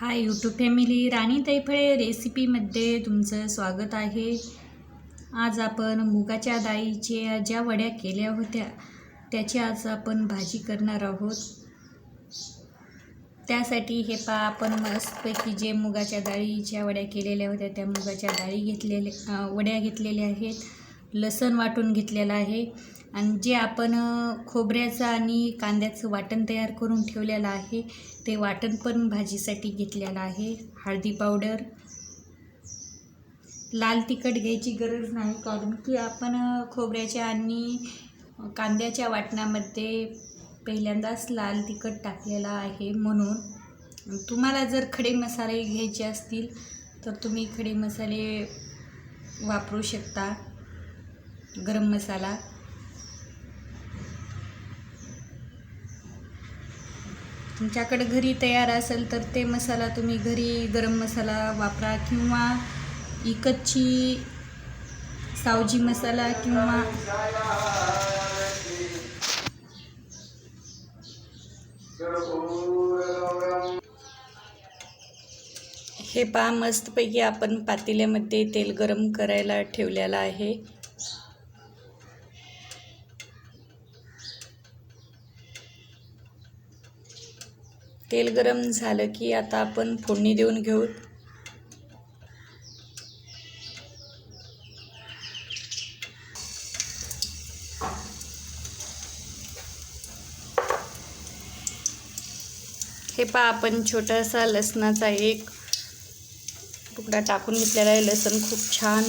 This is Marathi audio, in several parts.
हाय यूट्यूब फॅमिली राणी तैफळे रेसिपीमध्ये तुमचं स्वागत आहे. आज आपण मुगाच्या डाळीच्या ज्या वड्या केल्या होत्या त्याची आज आपण भाजी करणार आहोत. त्यासाठी हे पा आपण मस्तपैकी जे मुगाच्या डाळीच्या वड्या केलेल्या होत्या त्या मुगाच्या डाळी घेतलेल्या वड्या घेतलेल्या आहेत. लसण वाटून घेतलेलं आहे. आणि जे आपण खोबऱ्याचं आणि कांद्याचं वाटण तयार करून ठेवलेलं आहे ते वाटण पण भाजीसाठी घेतलेलं आहे. हळदी पावडर. लाल तिखट घ्यायची गरज नाही कारण की आपण खोबऱ्याच्या आणि कांद्याच्या वाटणामध्ये पहिल्यांदाच लाल तिखट टाकलेला आहे म्हणून. तुम्हाला जर खडे मसाले घ्यायचे असतील तर तुम्ही खडे मसाले वापरू शकता. गरम मसाला. तुमच्याकडे घरी तयार असेल तर ते मसाला तुम्ही घरी गरम मसाला वापरा किंवा इकतची सावजी मसाला किंवा हे पहा मस्तपैकी आपण पातेल्यामध्ये तेल गरम करायला ठेवलेलं आहे. तेल गरम झालं की आता आपण फोडणी देऊन घेऊ. हे पहा आपण छोटासा लसणाचा एक तुकडा टाकून घेतलेला आहे. लसण खूप छान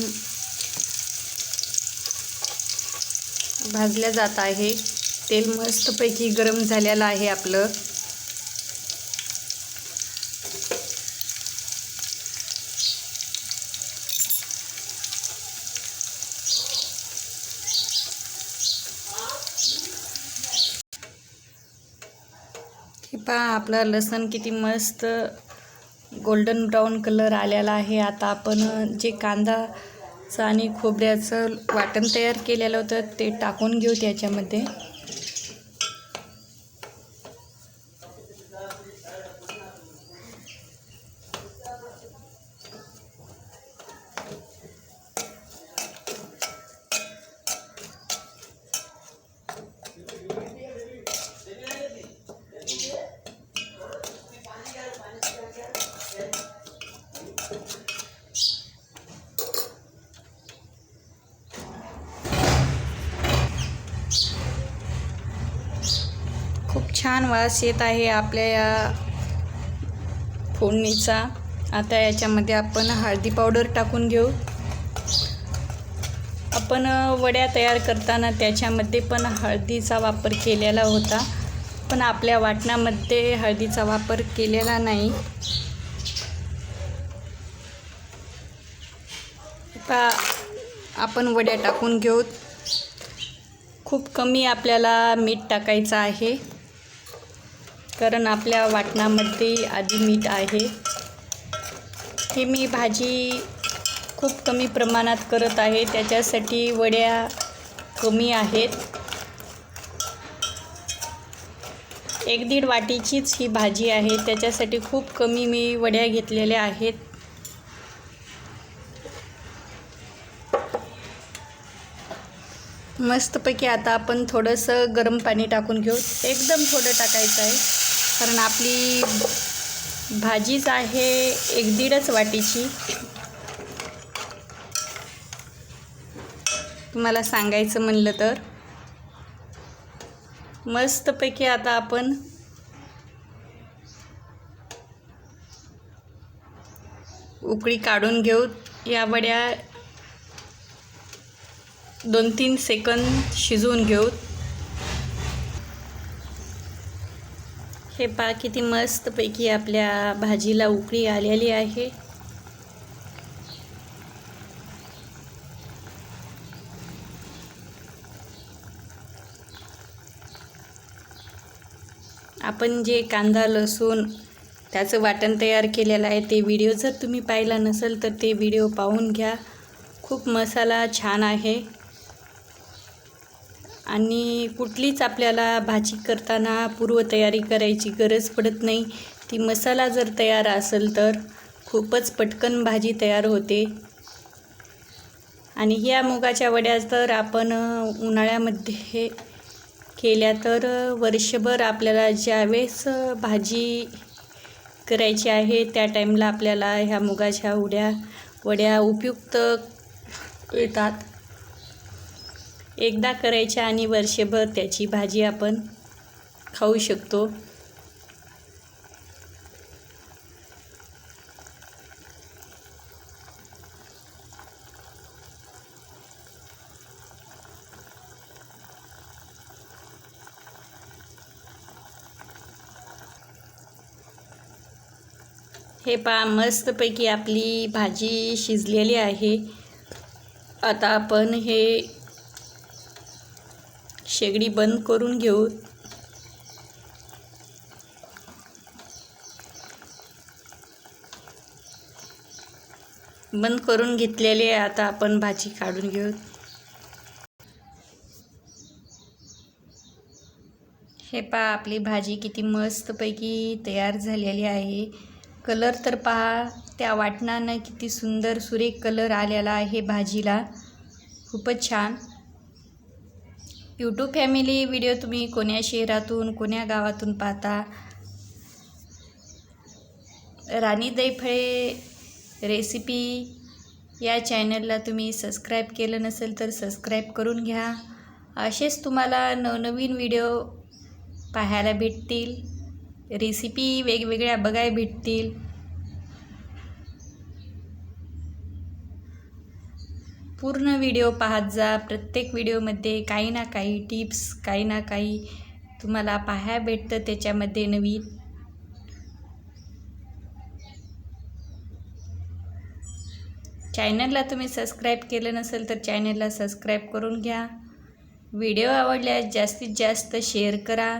भाजल्या जात आहे. तेल मस्तपैकी गरम झालेलं आहे आपलं. पहा आपलं लसण किती मस्त गोल्डन ब्राऊन कलर आलेला आहे. आता आपण जे कांदाचं आणि खोबऱ्याचं वाटण तयार केलेलं होतं ते टाकून घेऊ त्याच्यामध्ये खूप छान वास येत आहे आपल्या या फोडणीचा. आता याच्यामध्ये आपण हळदी पावडर टाकून घेऊ. आपण वड्या तयार करताना त्याच्यामध्ये पण हळदीचा वापर केलेला होता. पण आपल्या वाटणामध्ये हळदीचा वापर केलेला नाही. आता आपण वड्या टाकून घेऊ. खूप कमी आपल्याला मीठ टाकायचं आहे. कारण आपल्या वाटणामध्ये आधी मीठ आहे. ही मी भाजी खूप कमी प्रमाणात करत आहे. त्याच्यासाठी वड्या कमी आहेत. एक दीड वाटीचीच ही भाजी आहे. त्याच्यासाठी खूप कमी मी वड्या घेतलेल्या आहेत. मस्तपैकी आता आपण थोडंसं गरम पाणी टाकून घेऊ. एकदम थोडं टाकायचं आहे. कारण आपली भाजीच आहे एक दीडच वाटीची. तुम्हाला सांगायचं म्हणलं तर. मस्तपैकी आता आपण उकळी काढून घेऊ. या वड्या दोन तीन सेकंद शिजवून घेऊ. हे पा किती मस्तपैकी आपल्या भाजीला उकळी आलेली आहे. आपण जे कांदा लसूण त्याचं वाटण तयार केलेलं आहे ते व्हिडिओ जर तुम्ही पाहिला नसेल तर ते व्हिडिओ पाहून घ्या. खूप मसाला छान आहे. आणि कुठलीच आपल्याला भाजी करताना पूर्वतयारी करायची गरज पडत नाही. ती मसाला जर तयार असेल तर खूपच पटकन भाजी तयार होते. आणि ह्या मुगाच्या वड्या तर आपण उन्हाळ्यामध्ये केल्या तर वर्षभर आपल्याला ज्यावेळेस भाजी करायची आहे त्या टाईमला आपल्याला ह्या मुगाच्या उड्या वड्या उपयुक्त येतात. एकदा करायच्या आणि वर्षभर त्याची भाजी आपण खाऊ शकतो. हे पहा मस्तपैकी आपली भाजी शिजलेली आहे. आता आपण हे शेगडी बंद करून घेऊ. बंद करून घेतलेले आहे. आता आपण भाजी काढून घेऊ. हे पहा आपली भाजी किती मस्तपैकी तयार झालेली आहे. कलर तर पहा त्या वाटणानं किती सुंदर सुरेख कलर आलेला आहे भाजीला. खूपच छान. यूट्यूब फॅमिली व्हिडिओ तुम्ही कोण्या शहरातून कोण्या गावातून पाहता? राणी दैफळे रेसिपी या चॅनलला तुम्ही सबस्क्राईब केलं नसेल तर सबस्क्राईब करून घ्या. असेच तुम्हाला नवनवीन व्हिडिओ पाहायला भेटतील. रेसिपी वेगवेगळ्या बघायला भेटतील. पूर्ण व्हिडिओ पाहत जा. प्रत्येक व्हिडिओमध्ये काही ना काही टिप्स काही ना काही तुम्हाला पाहायला भेटतं त्याच्यामध्ये नवीन. चॅनलला तुम्ही सबस्क्राईब केलं नसेल तर चॅनलला सबस्क्राईब करून घ्या. व्हिडिओ आवडल्यास जास्तीत जास्त शेअर करा.